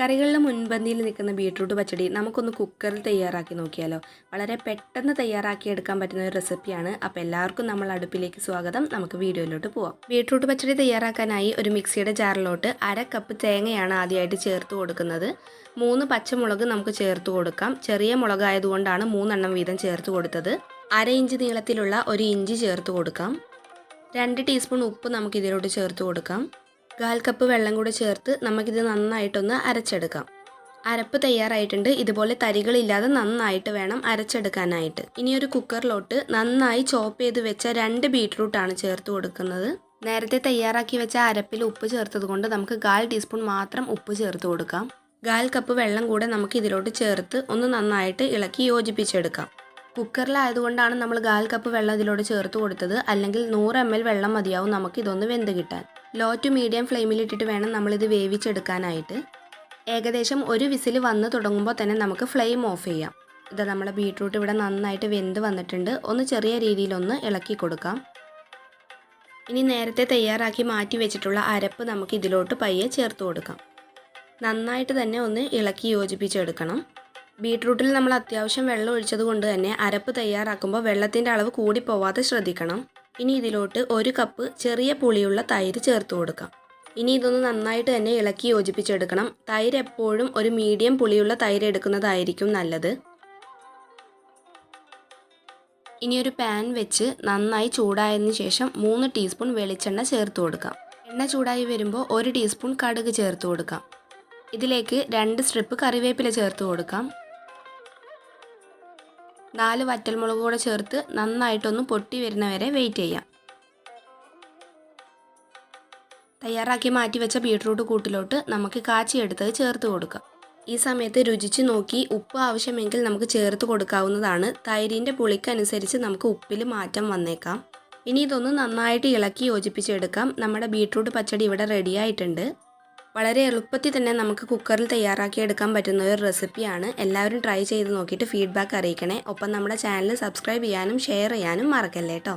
കറികളിൽ മുൻപന്തിയിൽ നിൽക്കുന്ന ബീട്രൂട്ട് പച്ചടി നമുക്കൊന്ന് കുക്കറിൽ തയ്യാറാക്കി നോക്കിയാലോ? വളരെ പെട്ടെന്ന് തയ്യാറാക്കി എടുക്കാൻ പറ്റുന്ന ഒരു റെസിപ്പിയാണ് അപ്പോൾ എല്ലാവർക്കും നമ്മൾ അടുപ്പിലേക്ക് സ്വാഗതം. നമുക്ക് വീഡിയോയിലോട്ട് പോവാം. ബീട്രൂട്ട് പച്ചടി തയ്യാറാക്കാനായി ഒരു മിക്സിയുടെ ജാറിലോട്ട് അര കപ്പ് തേങ്ങയാണ് ആദ്യമായിട്ട് ചേർത്ത് കൊടുക്കുന്നത്. മൂന്ന് പച്ചമുളക് നമുക്ക് ചേർത്ത് കൊടുക്കാം. ചെറിയ മുളകായതുകൊണ്ടാണ് മൂന്നെണ്ണം വീതം ചേർത്ത് കൊടുത്തത്. അര ഇഞ്ച് നീളത്തിലുള്ള ഒരു ഇഞ്ചി ചേർത്ത് കൊടുക്കാം. രണ്ട് ടീസ്പൂൺ ഉപ്പ് നമുക്ക് ഇതിലോട്ട് ചേർത്ത് കൊടുക്കാം. കാൽ കപ്പ് വെള്ളം കൂടെ ചേർത്ത് നമുക്കിത് നന്നായിട്ടൊന്ന് അരച്ചെടുക്കാം. അരപ്പ് തയ്യാറായിട്ടുണ്ട്. ഇതുപോലെ തരികളില്ലാതെ നന്നായിട്ട് വേണം അരച്ചെടുക്കാനായിട്ട്. ഇനി ഒരു കുക്കറിലോട്ട് നന്നായി ചോപ്പ് ചെയ്ത് വെച്ച രണ്ട് ബീട്രൂട്ടാണ് ചേർത്ത് കൊടുക്കുന്നത്. നേരത്തെ തയ്യാറാക്കി വെച്ച അരപ്പിൽ ഉപ്പ് ചേർത്തത് കൊണ്ട് നമുക്ക് കാൽ ടീസ്പൂൺ മാത്രം ഉപ്പ് ചേർത്ത് കൊടുക്കാം. കാൽ കപ്പ് വെള്ളം കൂടെ നമുക്ക് ഇതിലോട്ട് ചേർത്ത് ഒന്ന് നന്നായിട്ട് ഇളക്കി യോജിപ്പിച്ചെടുക്കാം. കുക്കറിലായതുകൊണ്ടാണ് നമ്മൾ കാൽ കപ്പ് വെള്ളം ഇതിലോട്ട് ചേർത്ത് കൊടുത്തത്. അല്ലെങ്കിൽ നൂറ് എം എൽ വെള്ളം മതിയാവും നമുക്ക് ഇതൊന്ന് വെന്ത് കിട്ടാൻ. ലോ ടു മീഡിയം ഫ്ലെയിമിലിട്ടിട്ട് വേണം നമ്മളിത് വേവിച്ചെടുക്കാനായിട്ട്. ഏകദേശം ഒരു വിസിൽ വന്ന് തുടങ്ങുമ്പോൾ തന്നെ നമുക്ക് ഫ്ലെയിം ഓഫ് ചെയ്യാം. ഇത് നമ്മുടെ ബീട്രൂട്ട് ഇവിടെ നന്നായിട്ട് വെന്ത് വന്നിട്ടുണ്ട്. ഒന്ന് ചെറിയ രീതിയിലൊന്ന് ഇളക്കി കൊടുക്കാം. ഇനി നേരത്തെ തയ്യാറാക്കി മാറ്റി വെച്ചിട്ടുള്ള അരപ്പ് നമുക്ക് ഇതിലോട്ട് പയ്യെ ചേർത്ത് കൊടുക്കാം. നന്നായിട്ട് തന്നെ ഒന്ന് ഇളക്കി യോജിപ്പിച്ചെടുക്കണം. ബീട്രൂട്ടിൽ നമ്മൾ അത്യാവശ്യം വെള്ളം ഒഴിച്ചത് കൊണ്ട് തന്നെ അരപ്പ് തയ്യാറാക്കുമ്പോൾ വെള്ളത്തിന്റെ അളവ് കൂടി പോവാതെ ശ്രദ്ധിക്കണം. ഇനി ഇതിലോട്ട് ഒരു കപ്പ് ചെറിയ പുളിയുള്ള തൈര് ചേർത്ത് കൊടുക്കാം. ഇനി ഇതൊന്ന് നന്നായിട്ട് തന്നെ ഇളക്കി യോജിപ്പിച്ചെടുക്കണം. തൈര് എപ്പോഴും ഒരു മീഡിയം പുളിയുള്ള തൈര് എടുക്കുന്നതായിരിക്കും നല്ലത്. ഇനി ഒരു പാൻ വെച്ച് നന്നായി ചൂടായതിന് ശേഷം മൂന്ന് ടീസ്പൂൺ വെളിച്ചെണ്ണ ചേർത്ത് കൊടുക്കാം. എണ്ണ ചൂടായി വരുമ്പോൾ ഒരു ടീസ്പൂൺ കടുക് ചേർത്ത് കൊടുക്കാം. ഇതിലേക്ക് രണ്ട് സ്ട്രിപ്പ് കറിവേപ്പില ചേർത്ത് കൊടുക്കാം. നാല് വറ്റൽമുളക് കൂടെ ചേർത്ത് നന്നായിട്ടൊന്ന് പൊട്ടി വരുന്നവരെ വെയിറ്റ് ചെയ്യാം. തയ്യാറാക്കി മാറ്റി വെച്ച ബീട്രൂട്ട് കൂട്ടിലോട്ട് നമുക്ക് കാച്ചിയെടുത്തത് ചേർത്ത് കൊടുക്കാം. ഈ സമയത്ത് രുചിച്ച് നോക്കി ഉപ്പ് ആവശ്യമെങ്കിൽ നമുക്ക് ചേർത്ത് കൊടുക്കാവുന്നതാണ്. തൈരിന്റെ പുളിക്കനുസരിച്ച് നമുക്ക് ഉപ്പിൽ മാറ്റം വന്നേക്കാം. ഇനി ഇതൊന്ന് നന്നായിട്ട് ഇളക്കി യോജിപ്പിച്ചെടുക്കാം. നമ്മുടെ ബീട്രൂട്ട് പച്ചടി ഇവിടെ റെഡി ആയിട്ടുണ്ട്. വളരെ എളുപ്പത്തിൽ തന്നെ നമുക്ക് കുക്കറിൽ തയ്യാറാക്കി എടുക്കാൻ പറ്റുന്ന ഒരു റെസിപ്പിയാണ്. എല്ലാവരും ട്രൈ ചെയ്ത് നോക്കിയിട്ട് ഫീഡ്ബാക്ക് അറിയിക്കണേ. ഒപ്പം നമ്മുടെ ചാനൽ സബ്സ്ക്രൈബ് ചെയ്യാനും ഷെയർ ചെയ്യാനും മറക്കല്ലേ കേട്ടോ